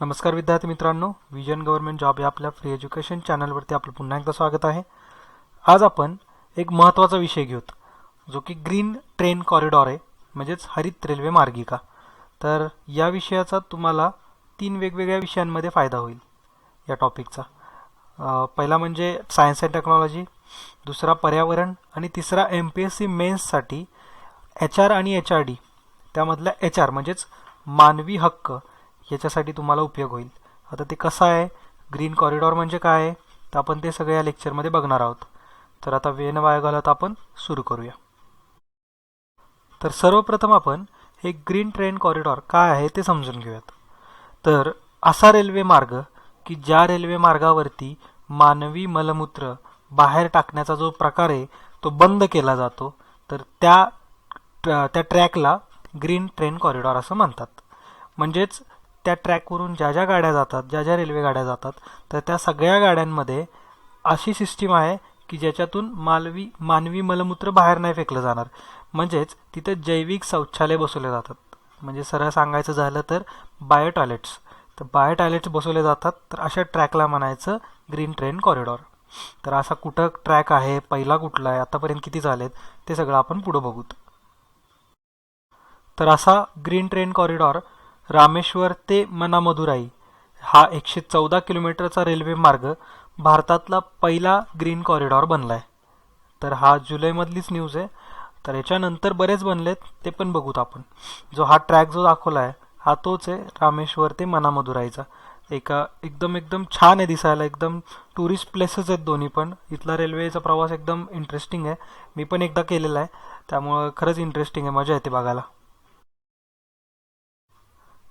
नमस्कार विद्यार्थी मित्रांनो विजन गव्हर्नमेंट जॉब या आपल्या फ्री एज्युकेशन चॅनलवरती आपलं पुन्हा एकदा स्वागत आहे. आज आपण एक महत्त्वाचा विषय घेऊत जो की ग्रीन ट्रेन कॉरिडॉर आहे म्हणजेच हरित रेल्वे मार्गिका. तर या विषयाचा तुम्हाला तीन वेगवेगळ्या विषयांमध्ये फायदा होईल या टॉपिकचा. पहिला म्हणजे सायन्स अँड टेक्नॉलॉजी दुसरा पर्यावरण आणि तिसरा एम पी एस सी मेन्ससाठी एच आर आणि एच आर डी त्यामधला एच आर म्हणजेच मानवी हक्क याच्यासाठी तुम्हाला उपयोग होईल. आता ते कसं आहे? ग्रीन कॉरिडॉर म्हणजे काय आहे? तर आपण ते सगळ्या लेक्चरमध्ये बघणार आहोत. तर आता वेन न वाया घालत आपण सुरू करूया. तर सर्वप्रथम आपण हे ग्रीन ट्रेन कॉरिडॉर काय आहे ते समजून घेऊयात. तर असा रेल्वे मार्ग की ज्या रेल्वे मार्गावरती मानवी मलमूत्र बाहेर टाकण्याचा जो प्रकार आहे तो बंद केला जातो तर त्या त्या ट्रॅकला ग्रीन ट्रेन कॉरिडॉर असं म्हणतात. म्हणजेच त्या ट्रॅकवरून ज्या ज्या गाड्या जातात ज्या ज्या रेल्वे गाड्या जातात तर त्या सगळ्या गाड्यांमध्ये अशी सिस्टीम आहे की ज्याच्यातून मालवी मानवी मलमूत्र बाहेर नाही फेकलं जाणार. म्हणजेच तिथे जैविक शौचालय बसवले जातात. म्हणजे सरळ सांगायचं झालं तर बायो टॉयलेट्स. तर बायो टॉयलेट्स बसवले जातात तर अशा ट्रॅकला म्हणायचं ग्रीन ट्रेन कॉरिडॉर. तर असा कुठं ट्रॅक आहे पहिला कुठला आहे आतापर्यंत किती झालेत ते सगळं आपण पुढं बघूत. तर असा ग्रीन ट्रेन कॉरिडॉर रामेश्वर ते मनामधुराई हा एकशे चौदा किलोमीटरचा रेल्वे मार्ग भारतातला पहिला ग्रीन कॉरिडॉर बनला आहे तर हा जुलैमधलीच न्यूज आहे. तर याच्यानंतर बरेच बनलेत ते पण बघूत आपण. जो हा ट्रॅक जो दाखवला आहे हा तोच आहे रामेश्वर ते मनामधुराईचा. एका एकदम एकदम छान आहे दिसायला एकदम टुरिस्ट प्लेसेस आहेत दोन्ही पण. इथला रेल्वेचा प्रवास एकदम इंटरेस्टिंग आहे. मी पण एकदा केलेला आहे. त्यामुळं खरंच इंटरेस्टिंग आहे मजा येते बघायला.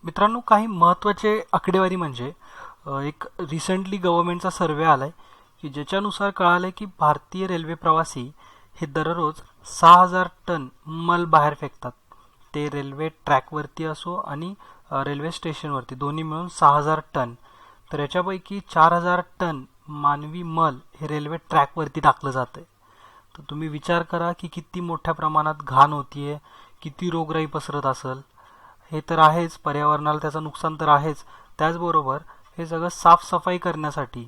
मित्रांनो काही महत्त्वाचे आकडेवारी म्हणजे एक रिसेंटली गव्हर्मेंटचा सर्वे आलाय की ज्याच्यानुसार कळालंय की भारतीय रेल्वे प्रवासी हे दररोज सहा हजार टन मल बाहेर फेकतात. ते रेल्वे ट्रॅकवरती असो आणि रेल्वे स्टेशनवरती दोन्ही मिळून सहा हजार टन. तर याच्यापैकी चार हजार टन मानवी मल हे रेल्वे ट्रॅकवरती टाकलं जातं तर तुम्ही विचार करा की किती मोठ्या प्रमाणात घाण होतीये किती रोगराई पसरत असेल. हे तर आहेच पर्यावरणाला त्याचं नुकसान तर आहेच. त्याचबरोबर हे सगळं साफसफाई करण्यासाठी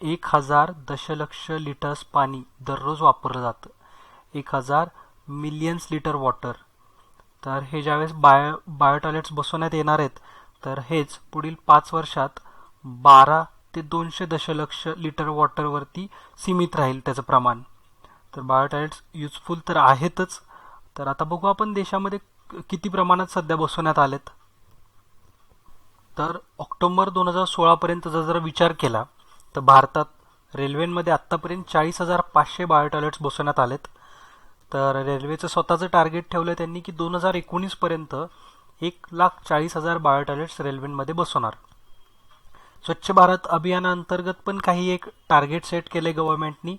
एक हजार दशलक्ष लिटर्स पाणी दररोज वापरलं जातं. एक हजार मिलियन्स लिटर वॉटर तर हे ज्यावेळेस बायो बायो टॉयलेट्स बसवण्यात येणार आहेत तर हेच पुढील पाच वर्षात बारा ते दोनशे दशलक्ष लिटर वॉटरवरती सीमित राहील त्याचं प्रमाण. तर बायो टॉयलेट्स युजफुल तर आहेतच. तर आता बघू आपण देशामध्ये किती प्रमाणात सध्या बसवण्यात आलेत? तर ऑक्टोबर दोन हजार सोळापर्यंत जर जर विचार केला तर भारतात रेल्वेमध्ये आत्तापर्यंत चाळीस हजार पाचशे बायो टॉयलेट्स बसवण्यात आलेत. तर रेल्वेचं स्वतःचं टार्गेट ठेवलं त्यांनी की दोन हजार एकोणीसपर्यंत एक लाख चाळीस हजार बायो टॉयलेट्स रेल्वेमध्ये बसवणार. स्वच्छ भारत अभियानाअंतर्गत पण काही एक टार्गेट सेट केले गव्हर्नमेंटनी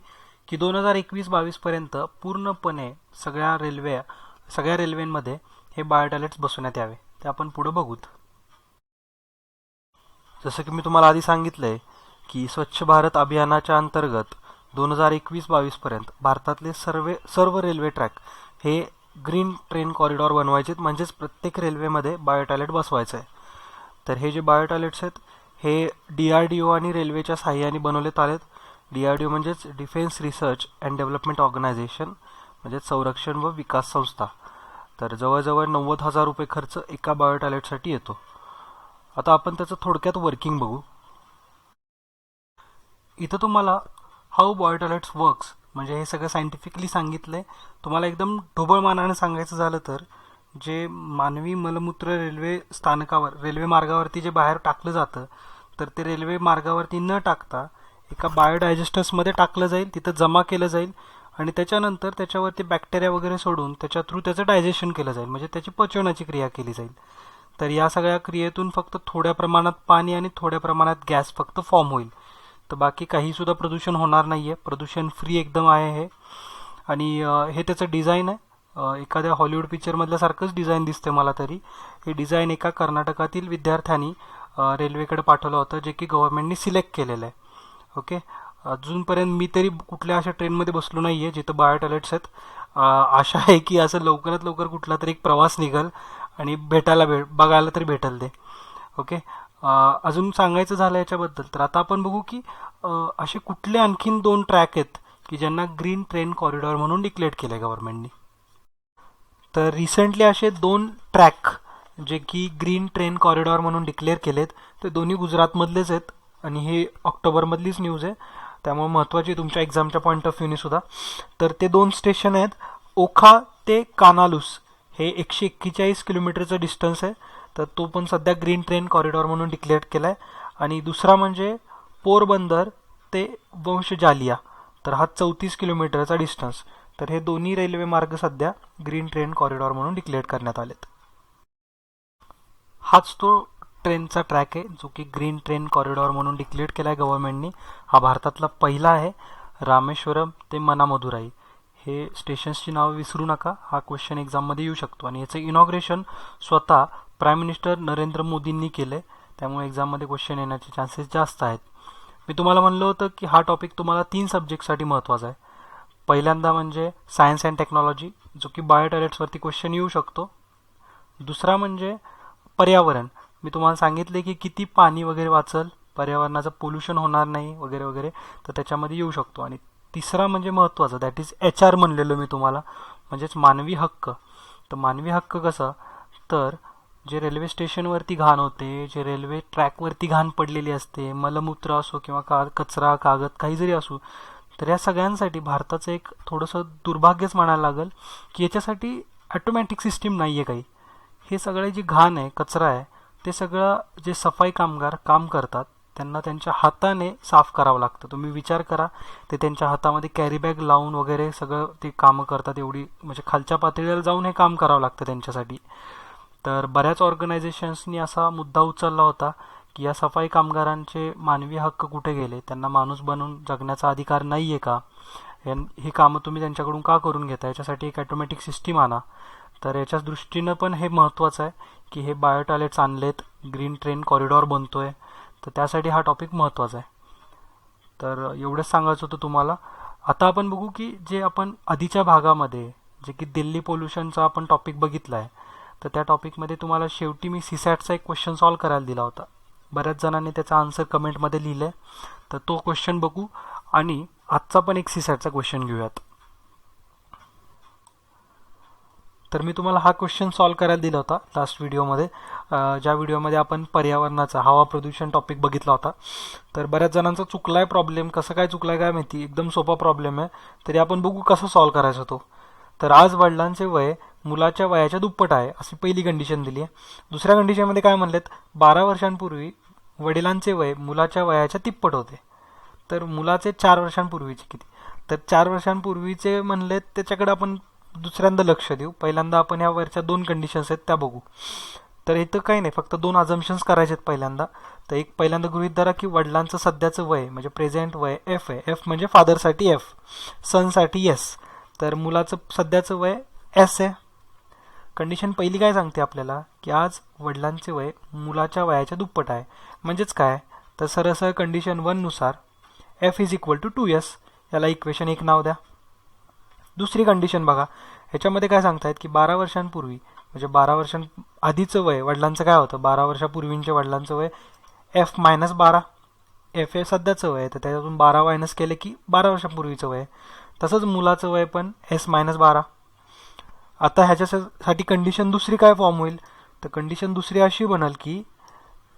की दोन हजार एकवीस बावीसपर्यंत पूर्णपणे सगळ्या रेल्वे सगळ्या रेल्वेमध्ये हे बायोटॉयलेट्स बसवण्यात यावे. ते आपण पुढं बघूत. जसं की मी तुम्हाला आधी सांगितलं आहे की स्वच्छ भारत अभियानाच्या अंतर्गत दोन हजार एकवीस बावीसपर्यंत भारतातले सर्व सर्व रेल्वे ट्रॅक हे ग्रीन ट्रेन कॉरिडॉर बनवायचे म्हणजेच प्रत्येक रेल्वेमध्ये बायोटॉयलेट बसवायचं आहे तर हे जे बायोटॉयलेट्स आहेत हे डी आर डी ओ आणि रेल्वेच्या साह्याने बनवण्यात आलेत. डी आर डी ओ म्हणजेच defence research and development organisation म्हणजेच संरक्षण व विकास संस्था. तर जवळजवळ नव्वद हजार रुपये खर्च एका बायोटॉयलेटसाठी येतो. आता आपण त्याचं थोडक्यात वर्किंग बघू. इथं तुम्हाला हाऊ बायोटॉयलेट्स वर्क्स म्हणजे हे सगळं सायंटिफिकली सांगितलंय. तुम्हाला एकदम ढोबळ मानाने सांगायचं झालं तर जे मानवी मलमूत्र रेल्वे स्थानकावर रेल्वे मार्गावरती जे बाहेर टाकलं जातं तर ते रेल्वे मार्गावरती न टाकता एका बायोडायजेस्टर्समध्ये टाकलं जाईल तिथं जमा केलं जाईल. आणि त्याच्यानंतर त्याच्यावरती बॅक्टेरिया वगैरे सोडून त्याच्या थ्रू त्याचं डायजेशन केलं जाईल. म्हणजे त्याची पचवण्याची क्रिया केली जाईल. तर या सगळ्या क्रियेतून फक्त थोड्या प्रमाणात पाणी आणि थोड्या प्रमाणात गॅस फक्त फॉर्म होईल. तर बाकी काही सुद्धा प्रदूषण होणार नाही आहे प्रदूषण फ्री एकदम आहे हे. आणि हे त्याचं डिझाईन आहे. एखाद्या हॉलिवूड पिक्चरमधल्यासारखंच डिझाईन दिसते मला तरी. हे डिझाईन एका कर्नाटकातील विद्यार्थ्यांनी रेल्वेकडे पाठवलं होतं जे की गव्हर्मेंटनी सिलेक्ट केलेलं आहे. ओके अजूनपर्यंत मी तरी कुठल्या अशा ट्रेनमध्ये बसलो नाही आहे जिथं बायो टॉयलेट्स आहेत. आशा आहे की असं लवकरात लवकर कुठला तरी एक प्रवास निघल आणि भेटायला भेट बघायला तरी भेटेल ते. ओके अजून सांगायचं झालं याच्याबद्दल तर आता आपण बघू की असे कुठले आणखीन दोन ट्रॅक आहेत की ज्यांना ग्रीन ट्रेन कॉरिडॉर म्हणून डिक्लेअर केलं आहे गव्हर्नमेंटनी तर रिसेंटली असे दोन ट्रॅक जे की ग्रीन ट्रेन कॉरिडॉर म्हणून डिक्लेअर केलेत ते दोन्ही गुजरातमधलेच आहेत आणि हे ऑक्टोबरमधलीच न्यूज आहे. त्यामुळे महत्त्वाची तुमच्या एक्झामच्या पॉईंट ऑफ व्ह्यूने सुद्धा. तर ते दोन स्टेशन आहेत ओखा ते कानालूस. हे एकशे एक्केचाळीस किलोमीटरचं डिस्टन्स आहे. तर तो पण सध्या ग्रीन ट्रेन कॉरिडॉर म्हणून डिक्लेअर केला आहे आणि दुसरा म्हणजे पोरबंदर ते वंश जालिया. तर हा चौतीस किलोमीटरचा डिस्टन्स तर हे दोन्ही रेल्वे मार्ग सध्या ग्रीन ट्रेन कॉरिडॉर म्हणून डिक्लेअर करण्यात आलेत. हाच तो ट्रेनचा ट्रॅक आहे जो की ग्रीन ट्रेन कॉरिडॉर म्हणून डिक्लेअर केला आहे गव्हर्नमेंटनी हा भारतातला पहिला आहे. रामेश्वरम ते मनामधुराई. हे स्टेशन्सची नावं विसरू नका. हा क्वेश्चन एक्झाममध्ये येऊ शकतो. आणि याचं इनॉग्रेशन स्वतः प्राईम मिनिस्टर नरेंद्र मोदींनी केलं आहे त्यामुळे एक्झाममध्ये क्वेश्चन येण्याचे चान्सेस जास्त आहेत. मी तुम्हाला म्हणलं होतं की हा टॉपिक तुम्हाला तीन सब्जेक्टसाठी महत्त्वाचा आहे. पहिल्यांदा म्हणजे सायन्स अँड टेक्नॉलॉजी जो की बायोटॉयलेट्सवरती क्वेश्चन येऊ शकतो. दुसरा म्हणजे पर्यावरण. मी तुम्हाला सांगितले की किती पाणी वगैरे वाचल पर्यावरणाचं पोल्युशन होणार नाही वगैरे वगैरे तर त्याच्यामध्ये येऊ शकतो. आणि तिसरा म्हणजे महत्त्वाचं दॅट इज एच आर म्हणलेलो मी तुम्हाला म्हणजेच मानवी हक्क. तर मानवी हक्क कसं? तर जे रेल्वे स्टेशनवरती घाण होते जे रेल्वे ट्रॅकवरती घाण पडलेली असते मलमूत्र असो किंवा का कचरा कागद काही जरी असो तर या सगळ्यांसाठी भारताचं एक थोडंसं दुर्भाग्यच म्हणायला लागेल की याच्यासाठी ॲटोमॅटिक सिस्टीम नाही आहे काही. हे सगळे जे घाण आहे कचरा आहे ते सगळं जे सफाई कामगार काम करतात त्यांना त्यांच्या हाताने साफ करावं लागतं. तुम्ही विचार करा ते त्यांच्या हातामध्ये कॅरीबॅग लावून वगैरे सगळं ते कामं करतात. एवढी म्हणजे खालच्या पातळीवर जाऊन हे काम करावं लागतं त्यांच्यासाठी. तर बऱ्याच ऑर्गनायझेशन्सनी असा मुद्दा उचलला होता की या सफाई कामगारांचे मानवी हक्क कुठे गेले? त्यांना माणूस बनून जगण्याचा अधिकार नाही आहे का? यां- ही कामं तुम्ही त्यांच्याकडून का करून घेता? याच्यासाठी एक ॲटोमॅटिक सिस्टीम आणा. तर याच्याच दृष्टीनं पण हे महत्त्वाचं आहे की हे बायो टॉयलेट्स आणलेत ग्रीन ट्रेन कॉरिडॉर बनतो आहे तर त्यासाठी हा टॉपिक महत्त्वाचा आहे. तर एवढंच सांगायचं होतं तुम्हाला. आता आपण बघू की जे आपण आधीच्या भागामध्ये जे की दिल्ली पोल्युशनचा आपण टॉपिक बघितला आहे तर त्या टॉपिकमध्ये तुम्हाला शेवटी मी सीसॅटचा एक क्वेश्चन सॉल्व करायला दिला होता. बऱ्याच जणांनी त्याचा आन्सर कमेंटमध्ये लिहिलं आहे तर तो क्वेश्चन बघू आणि आजचा पण एक सीसॅटचा क्वेश्चन घेऊयात. तर मी तुम्हाला हा क्वेश्चन सॉल्व करायला दिला होता लास्ट व्हिडिओमध्ये ज्या व्हिडिओमध्ये आपण पर्यावरणाचा हवा प्रदूषण टॉपिक बघितला होता. तर बऱ्याच जणांचा चुकला आहे प्रॉब्लेम कसं काय चुकलाय काय माहिती? एकदम सोपा प्रॉब्लेम आहे. तरी आपण बघू कसं सॉल्व करायचा तो. तर आज वडिलांचे वय मुलाच्या वयाच्या दुप्पट आहे अशी पहिली कंडिशन दिली आहे. दुसऱ्या कंडिशनमध्ये काय म्हणलेत? बारा वर्षांपूर्वी वडिलांचे वय मुलाच्या वयाच्या तिप्पट होते. तर मुलाचे चार वर्षांपूर्वीचे किती? तर चार वर्षांपूर्वीचे म्हणलेत त्याच्याकडे आपण दुसऱ्यांदा लक्ष देऊ. पहिल्यांदा आपण यावरच्या दोन कंडिशन्स आहेत त्या बघू. तर इथं काही नाही फक्त दोन अजम्पन्स करायचे आहेत पहिल्यांदा. तर एक पहिल्यांदा गृहीत धरा की वडिलांचं सध्याचं वय म्हणजे प्रेझेंट वय एफ आहे. एफ म्हणजे फादरसाठी एफ सनसाठी एस तर मुलाचं सध्याचं वय एस आहे. कंडिशन पहिली काय सांगते आपल्याला? की आज वडिलांचे वय मुलाच्या वयाच्या दुप्पट आहे. म्हणजेच काय? तर सरसर condition वननुसार F is equal to two S याला इक्वेशन एक नाव द्या. दुसरी कंडिशन बघा. ह्याच्यामध्ये काय सांगतायत की बारा वर्षांपूर्वी म्हणजे बारा वर्षां आधीचं वय वडिलांचं काय होतं? बारा वर्षापूर्वींच्या वडिलांचं वय एफ मायनस बारा. एफ ए सध्याचं वय तर त्याच्यातून बारा मायनस केले की बारा वर्षापूर्वीचं वय आहे. तसंच मुलाचं वय पण एस मायनस बारा. आता ह्याच्यासाठी कंडिशन दुसरी काय फॉर्म होईल? तर कंडिशन दुसरी अशी बनल की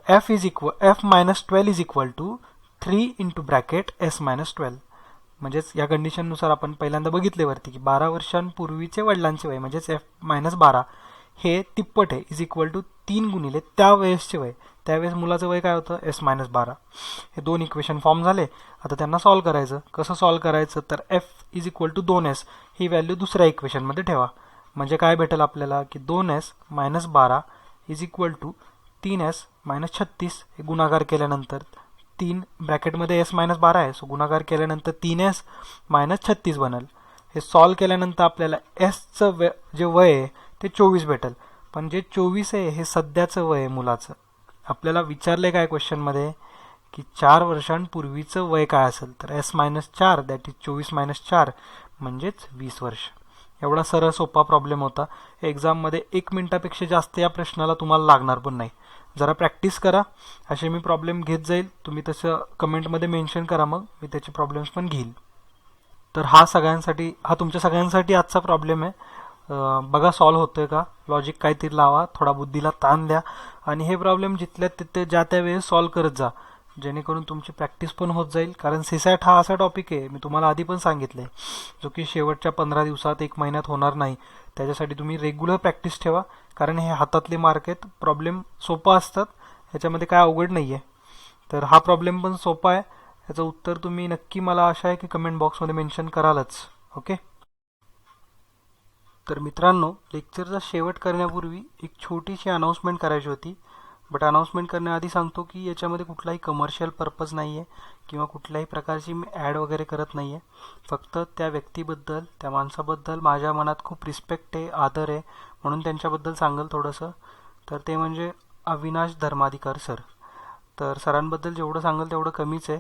F is equal F minus twelve is equal to three into bracket S minus twelve म्हणजेच या कंडिशननुसार आपण पहिल्यांदा बघितले वरती की बारा वर्षांपूर्वीचे वडिलांचे वय म्हणजेच एफ मायनस बारा हे तिप्पट आहे इज इक्वल टू तीन गुणिले त्या वेळेसचे वय. त्यावेळेस मुलाचं वय काय होतं? एस मायनस बारा. हे दोन इक्वेशन फॉर्म झाले. आता त्यांना सॉल्व करायचं. कसं सॉल्व करायचं? तर एफ इज इक्वल टू दोन एस ही व्हॅल्यू दुसऱ्या इक्वेशनमध्ये ठेवा. म्हणजे काय भेटेल आपल्याला? की दोन एस मायनस बारा इज इक्वल टू तीन एस मायनस छत्तीस हे गुणाकार केल्यानंतर तीन ब्रॅकेटमध्ये एस मायनस बारा आहे. सो गुणाकार केल्यानंतर तीन एस मायनस छत्तीस बनल. हे सॉल्व केल्यानंतर आपल्याला एसचं वे जे वय आहे ते चोवीस भेटेल. पण जे चोवीस आहे हे सध्याचं वय आहे मुलाचं. आपल्याला विचारलं काय क्वेश्चनमध्ये? की चार वर्षांपूर्वीचं वय काय असेल? तर एस मायनस चार दॅट इज चोवीस मायनस चार म्हणजेच वीस वर्ष. एवढा सरळ सोपा प्रॉब्लेम होता. एक्झाममध्ये एक मिनटापेक्षा जास्त या प्रश्नाला तुम्हाला लागणार पण नाही. जरा प्रॅक्टिस करा. असे मी प्रॉब्लेम घेत जाईल. तुम्ही तसं कमेंटमध्ये मेन्शन करा मग. मी त्याचे प्रॉब्लेम्स पण घेईल. तर हा सगळ्यांसाठी हा तुमच्या सगळ्यांसाठी आजचा प्रॉब्लेम आहे. बघा सॉल्व्ह आहे का? लॉजिक काहीतरी लावा. थोडा बुद्धीला ताण द्या. आणि हे प्रॉब्लेम जिथल्या तिथे ज्या त्या वेळेस सॉल्व्ह करत जा. जेणेकरून तुमची प्रॅक्टिस पण होत जाईल. कारण सीसॅट हा असा टॉपिक आहे. मी तुम्हाला आधी पण सांगितलं आहे जो की शेवटच्या पंधरा दिवसात एक महिन्यात होणार नाही. त्याच्यासाठी तुम्ही रेग्युलर प्रॅक्टिस ठेवा. कारण हे हातातले मार्क आहेत. प्रॉब्लेम सोपा असतात. ह्याच्यामध्ये काय अवघड नाही आहे तर हा प्रॉब्लेम पण सोपा आहे. याचं उत्तर तुम्ही नक्की मला आशा आहे की कमेंट बॉक्समध्ये मेन्शन करालच. ओके तर मित्रांनो लेक्चरचा शेवट करण्यापूर्वी एक छोटीशी अनाऊन्समेंट करायची होती. बट अनाऊन्समेंट करण्याआधी सांगतो की याच्यामध्ये कुठलाही कमर्शियल पर्पज नाही आहे किंवा कुठल्याही प्रकारची मी ॲड वगैरे करत नाही आहे फक्त त्या व्यक्तीबद्दल त्या माणसाबद्दल माझ्या मनात खूप रिस्पेक्ट आहे आदर आहे म्हणून त्यांच्याबद्दल सांगेल थोडंसं. तर ते म्हणजे अविनाश धर्माधिकार सर. तर सरांबद्दल जेवढं सांगेल तेवढं कमीच आहे.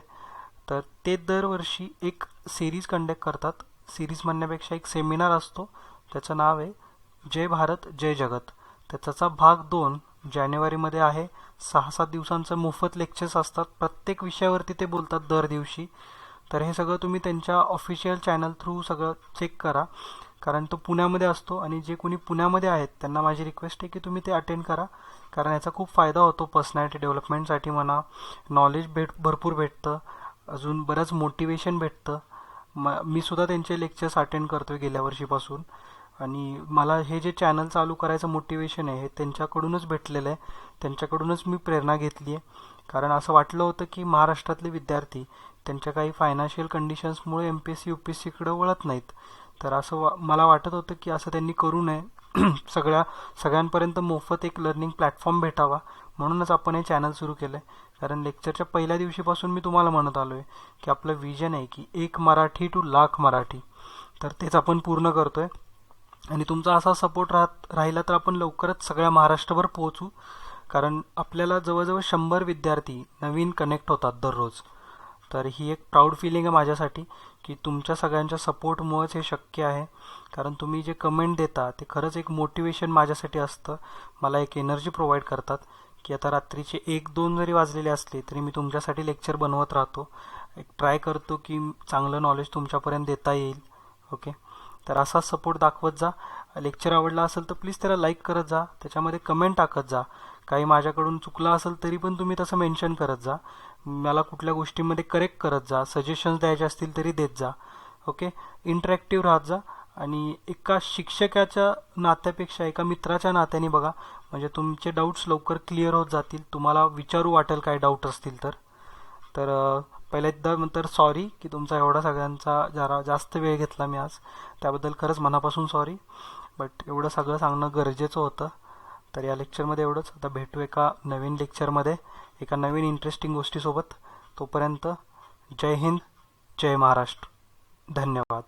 तर ते दरवर्षी एक सिरीज कंडक्ट करतात. सिरीज म्हणण्यापेक्षा एक सेमिनार असतो. त्याचं नाव आहे जय भारत जय जगत. त्याचा भाग दोन जानेवारीमध्ये आहे. सहा सात दिवसांचं मोफत लेक्चर्स असतात. प्रत्येक विषयावरती ते बोलतात दर दिवशी. तर हे सगळं तुम्ही त्यांच्या ऑफिशियल चॅनल थ्रू सगळं चेक करा. कारण तो पुण्यामध्ये असतो आणि जे कोणी पुण्यामध्ये आहेत त्यांना माझी रिक्वेस्ट आहे की तुम्ही ते अटेंड करा. कारण याचा खूप फायदा होतो पर्सनॅलिटी डेव्हलपमेंटसाठी म्हणा. नॉलेज भेट भरपूर भेटतं. अजून बरंच मोटिवेशन भेटतं. म मी सुद्धा त्यांचे लेक्चर्स अटेंड करतो आहे गेल्या वर्षीपासून. आणि मला हे जे चॅनल चालू करायचं मोटिवेशन आहे हे त्यांच्याकडूनच भेटलेलं आहे. त्यांच्याकडूनच मी प्रेरणा घेतली आहे. कारण असं वाटलं होतं की महाराष्ट्रातले विद्यार्थी त्यांच्या काही financial कंडिशन्समुळे M P S C U P S सीकडे वळत नाहीत. तर असं वा मला वाटत होतं की असं त्यांनी करू नये. सगळ्या सगळ्यांपर्यंत मोफत एक लर्निंग प्लॅटफॉर्म भेटावा. म्हणूनच आपण हे चॅनल सुरू केलं आहे कारण लेक्चरच्या पहिल्या दिवशीपासून मी तुम्हाला म्हणत आलो आहे की आपलं विजन आहे की एक मराठी टू लाख मराठी. तर तेच आपण पूर्ण करतो आहे आणि तुमचा असा सपोर्ट राहत राहिला तर आपण लवकरच सगळ्या महाराष्ट्रभर पोहोचू. कारण आपल्याला जवळजवळ शंभर विद्यार्थी नवीन कनेक्ट होतात दररोज. तर ही एक प्राऊड फिलिंग आहे माझ्यासाठी की तुमच्या सगळ्यांच्या सपोर्टमुळेच हे शक्य आहे. कारण तुम्ही जे कमेंट देता ते खरंच एक मोटिवेशन माझ्यासाठी असतं. मला एक एनर्जी प्रोव्हाइड करतात. की आता रात्रीचे एक दोन जरी वाजलेले असले तरी मी तुमच्यासाठी लेक्चर बनवत राहतो. एक ट्राय करतो की चांगलं नॉलेज तुमच्यापर्यंत देता येईल. ओके तर असा सपोर्ट दाखवत जा. लेक्चर आवडला असेल तर प्लीज त्याला लाईक करत जा. त्याच्यामध्ये कमेंट टाकत जा. काही माझ्याकडून चुकलं असेल तरी पण तुम्ही तसं मेन्शन करत जा. मला कुठल्या गोष्टीमध्ये करेक्ट करत जा. सजेशन्स द्यायचे असतील तरी देत जा. ओके इंटरॅक्टिव्ह राहत जा. आणि एका शिक्षकाच्या नात्यापेक्षा एका मित्राच्या नात्याने बघा. म्हणजे तुमचे डाऊट्स लवकर क्लिअर होत जातील. तुम्हाला विचारू वाटेल काय डाऊट असतील तर. तर पहिल्यांदा एकदा नंतर सॉरी की तुमचा एवढा सगळ्यांचा जरा जास्त वेळ घेतला मी आज. त्याबद्दल खरंच मनापासून सॉरी बट एवढं सगळं सांगणं गरजेचं होतं. तर या लेक्चरमध्ये एवढंच. आता भेटू एका नवीन लेक्चरमध्ये एका नवीन इंटरेस्टिंग गोष्टीसोबत. तोपर्यंत जय हिंद जय महाराष्ट्र. धन्यवाद.